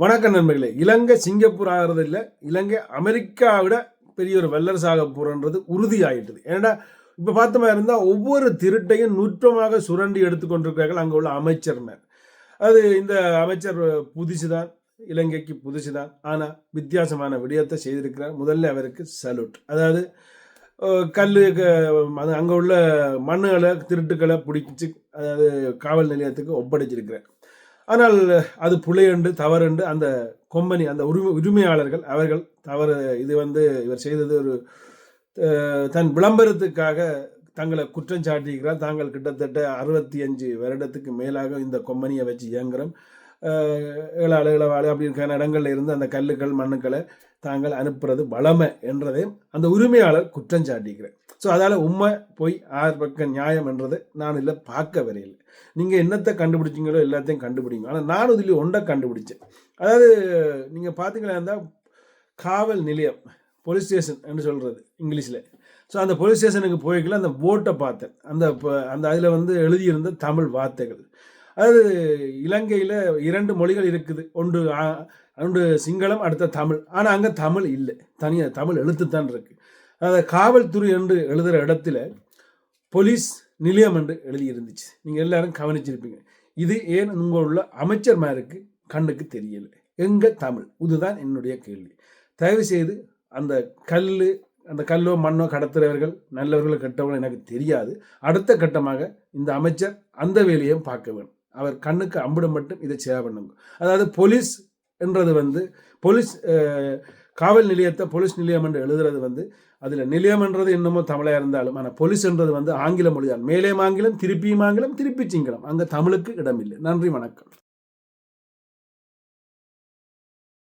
வணக்கம் நண்பர்களே. இலங்கை சிங்கப்பூர் ஆகிறது இல்லை. இலங்கை அமெரிக்காவை விட பெரிய ஒரு வல்லரசாக போறன்றது உறுதியாயிட்டது. ஏன்னா இப்போ பார்த்த மாதிரி இருந்தால் ஒவ்வொரு திருட்டையும் நுட்பமாக சுரண்டி எடுத்துக்கொண்டிருக்கிறார்கள் அங்கே உள்ள அமைச்சர்னர். அது இந்த அமைச்சர் புதுசு தான் இலங்கைக்கு புதுசு தான் ஆனால் வித்தியாசமான விடயத்தை செய்திருக்கிறார். முதல்ல அவருக்கு சல்யூட் அதாவது கல் க- அது அங்கே உள்ள மண்ணுகளை திருட்டுக்களை பிடிச்சி அதாவது காவல் நிலையத்துக்கு ஒப்படைச்சிருக்கிறார். ஆனால் அது புலையண்டு தவறுண்டு அந்த கொம்பனி அந்த உரிமை உரிமையாளர்கள் அவர்கள் தவறு இது வந்து இவர் செய்தது ஒரு தன் விளம்பரத்துக்காக தங்களை குற்றம் சாட்டியிருக்கிறார். தாங்கள் கிட்டத்தட்ட அறுபத்தி அஞ்சு வருடத்துக்கு மேலாக இந்த கொம்பனியை வச்சு இயங்குகிறோம் அஹ், ஏழாளு இளவாளு அப்படிங்கிற இடங்களில் இருந்து அந்த கல்லுக்கள் மண்ணுக்களை தாங்கள் அனுப்புறது வளமை என்றதையும் அந்த உரிமையாளர் குற்றம் சாட்டிக்கிறேன் ஸோ அதால் உண்மை போய் ஆறு பக்கம் நியாயம் என்றதை நான் இல்லை பார்க்க வரையில் நீங்கள் என்னத்தை கண்டுபிடிச்சீங்களோ எல்லாத்தையும் கண்டுபிடிங்க. ஆனால் நானும் இதில் ஒன்றை கண்டுபிடிச்சேன். அதாவது நீங்கள் பார்த்தீங்களா இருந்தால் காவல் நிலையம் போலீஸ் ஸ்டேஷன் என்று சொல்கிறது இங்கிலீஷில். ஸோ அந்த போலீஸ் ஸ்டேஷனுக்கு போய்க்கல அந்த போட்டை பார்த்தேன். அந்த அந்த அதில் வந்து எழுதியிருந்த தமிழ் வார்த்தைகள். அதாவது இலங்கையில் இரண்டு மொழிகள் இருக்குது. ஒன்று ஒன்று சிங்களம் அடுத்த தமிழ். ஆனால் அங்கே தமிழ் இல்லை. தனியாக தமிழ் எழுத்து தான் இருக்குது அதாவது காவல்துறை என்று எழுதுகிற இடத்துல போலீஸ் நிலையம் என்று எழுதியிருந்துச்சு. நீங்கள் எல்லாரும் கவனிச்சிருப்பீங்க. இது ஏன் உங்கள் உள்ள அமைச்சர்மாருக்கு கண்ணுக்கு தெரியலை? எங்கே தமிழ்? இதுதான் என்னுடைய கேள்வி. தயவு செய்து அந்த கல் அந்த கல்லோ மண்ணோ கடத்துறவர்கள் நல்லவர்கள் கெட்டவர்கள் எனக்கு தெரியாது. அடுத்த கட்டமாக இந்த அமைச்சர் அந்த வேலையும் பார்க்க வேணும் அவர் கண்ணுக்கு அம்பிடம் மட்டும் இதை சேவை பண்ணுங்க. அதாவது போலீஸ் என்றது வந்து போலீஸ் காவல் நிலையத்தை போலீஸ் நிலையம் என்று எழுதுறது வந்து அதில் நிலையம்ன்றது என்னமோ தமிழாக இருந்தாலும் ஆனால் போலீஸ்ன்றது வந்து ஆங்கில மொழி தான் மேலே ஆங்கிலம் திருப்பியும் ஆங்கிலம் திருப்பி சிங்களம் அங்கே தமிழுக்கு இடமில்லை. நன்றி வணக்கம்.